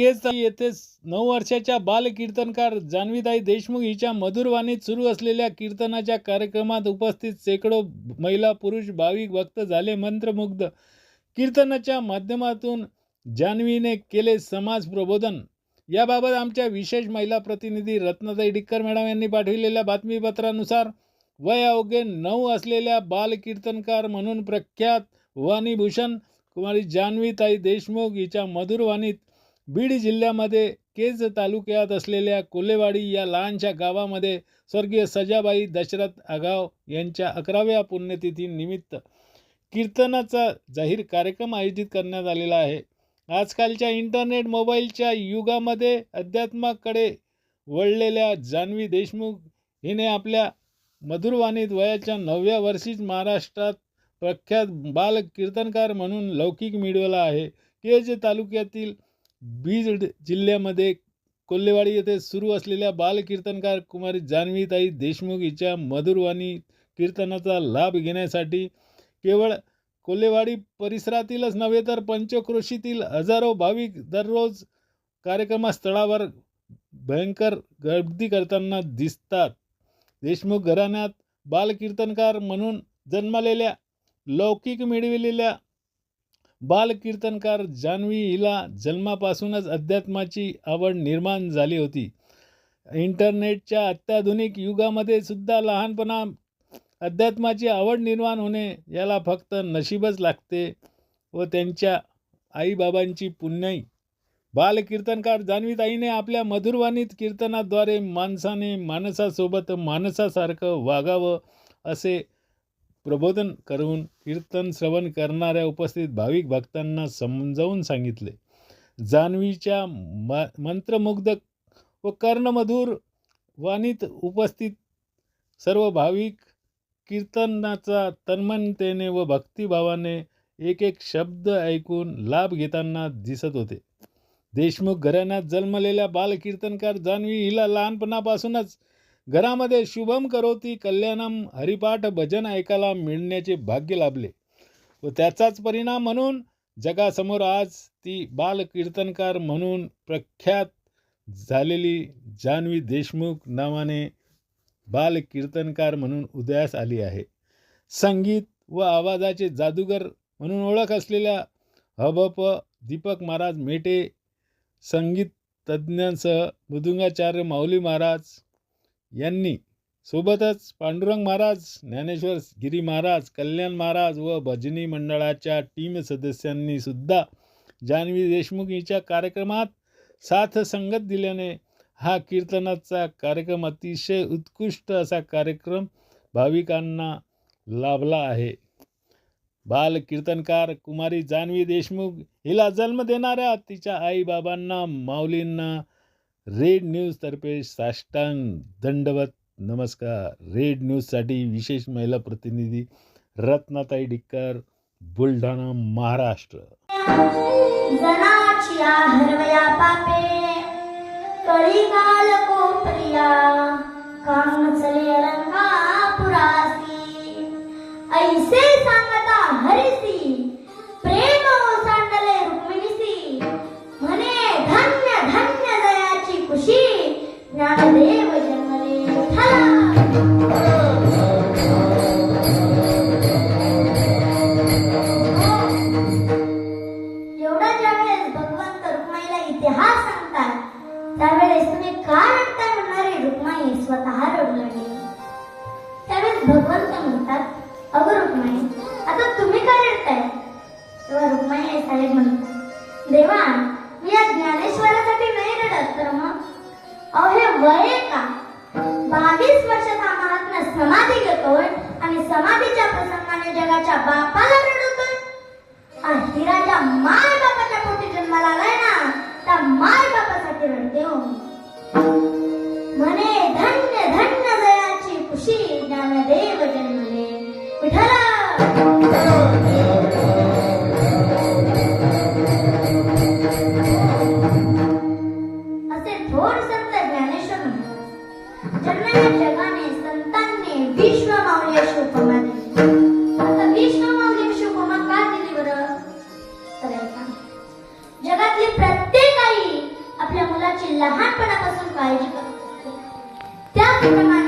केस येथे नऊ वर्षाच्या बाल कीर्तनकार जान्हवीताई देशमुख हिच्या मधुरवाणीत सुरू असलेल्या कीर्तनाच्या कार्यक्रमात उपस्थित शेकडो महिला पुरुष भाविक भक्त झाले मंत्रमुग्ध. कीर्तनाच्या माध्यमातून जान्हवीने केले समाज प्रबोधन. याबाबत आमच्या विशेष महिला प्रतिनिधी रत्नाताई डिक्कर मॅडम यांनी पाठविलेल्या बातमीपत्रानुसार वय अवघे नऊ असलेल्या बाल कीर्तनकार म्हणून प्रख्यात वाणीभूषण कुमारी जान्हवीताई देशमुख हिच्या मधुरवाणीत बीड जिल्ह्यामध्ये केज तालुक्यात असलेल्या कोलेवाडी या लहानशा गावामध्ये स्वर्गीय सजाबाई दशरथ आगाव यांच्या अकराव्या पुण्यतिथीनिमित्त कीर्तनाचा जाहीर कार्यक्रम आयोजित करण्यात आलेला आहे. आजकालच्या इंटरनेट मोबाईलच्या युगामध्ये अध्यात्माकडे वळलेल्या जान्हवी देशमुख हिने आपल्या मधुरवाणीत वयाच्या नवव्या वर्षीच महाराष्ट्रात प्रख्यात बाल कीर्तनकार म्हणून लौकिक मिळवला आहे. केज तालुक्यातील बीड जिल्ह्यामध्ये कोल्हेवाडी येथे सुरू असलेल्या बालकीर्तनकार कुमारी जान्हवीताई देशमुख हिच्या मधुरवाणी कीर्तनाचा लाभ घेण्यासाठी केवळ कोल्हेवाडी परिसरातीलच नव्हे तर पंचक्रोशीतील हजारो भाविक दररोज कार्यक्रमस्थळावर भयंकर गर्दी करताना दिसतात. देशमुख घराण्यात बालकीर्तनकार म्हणून जन्मलेल्या लौकिक मिळविलेल्या बालकीर्तनकार जान्हवी हिला जन्मापासूनच अध्यात्माची आवड निर्माण झाली होती. इंटरनेटच्या अत्याधुनिक युगामध्ये सुद्धा लहानपणा अध्यात्माची आवड निर्माण होणे याला फक्त नशीबच लागते व त्यांच्या आईबाबांची पुण्याई बालकीर्तनकार जान्हवीताईने आपल्या मधुरवाणीत कीर्तनाद्वारे माणसाने माणसासोबत माणसासारखं वागावं असे प्रबोधन करून कीर्तन श्रवण करणाऱ्या उपस्थित भाविक भक्तांना समजावून सांगितले. जान्हवीच्या म मंत्रमुग्ध व कर्णमधुर वाणीत उपस्थित सर्व भाविक कीर्तनाचा तन्मनतेने व भक्तिभावाने एक एक शब्द ऐकून लाभ घेताना दिसत होते. देशमुख घराण्यात जन्मलेल्या बालकीर्तनकार जान्हवी हिला लहानपणापासूनच घरामध्ये शुभम करोती कल्याणम हरिपाठ भजन ऐकायला मिळण्याचे भाग्य लाभले. व त्याचाच परिणाम म्हणून जगासमोर आज ती बालकीर्तनकार म्हणून प्रख्यात झालेली जान्हवी देशमुख नावाने बालकीर्तनकार म्हणून उदयास आली आहे. संगीत व आवाजाचे जादूगर म्हणून ओळख असलेल्या हबप दीपक महाराज मेटे संगीत तज्ज्ञांसह मृदुंगाचार्य माऊली महाराज यांनी सोबतच पांडुरंग महाराज ज्ञानेश्वर गिरी महाराज कल्याण महाराज व भजनी मंडळाच्या टीम सदस्यांनी सुद्धा जान्हवी देशमुख हिच्या कार्यक्रमात साथ संगत दिल्याने हा कीर्तनाचा कार्यक्रम अतिशय उत्कृष्ट असा कार्यक्रम भाविकांना लाभला आहे. बाल कीर्तनकार कुमारी जान्हवी देशमुख हिला जन्म देणाऱ्या तिच्या आईबाबांना माऊलींना रेड न्यूजतर्फे साष्टांग दंडवत. नमस्कार. रेड न्यूजसाठी विशेष महिला प्रतिनिधी रत्नाताई डिक्कर बुलढाणा महाराष्ट्र. जनाचिया हरवया पापे कळीकाल कोपरिया. स्वतः रडू लागली. त्यावेळेस भगवंत म्हणतात अगं रुक्माई आता तुम्ही काय रडताय? तेव्हा रुक्माई आई साहेब म्हणतात देवा मी या ज्ञानेश्वरासाठी नाही रडत तर मग? अहो वय का? बावीस वर्षाचा महात्मा समाधी घेतोय आणि समाधीच्या प्रसंगाने जगाच्या बापा ありがい。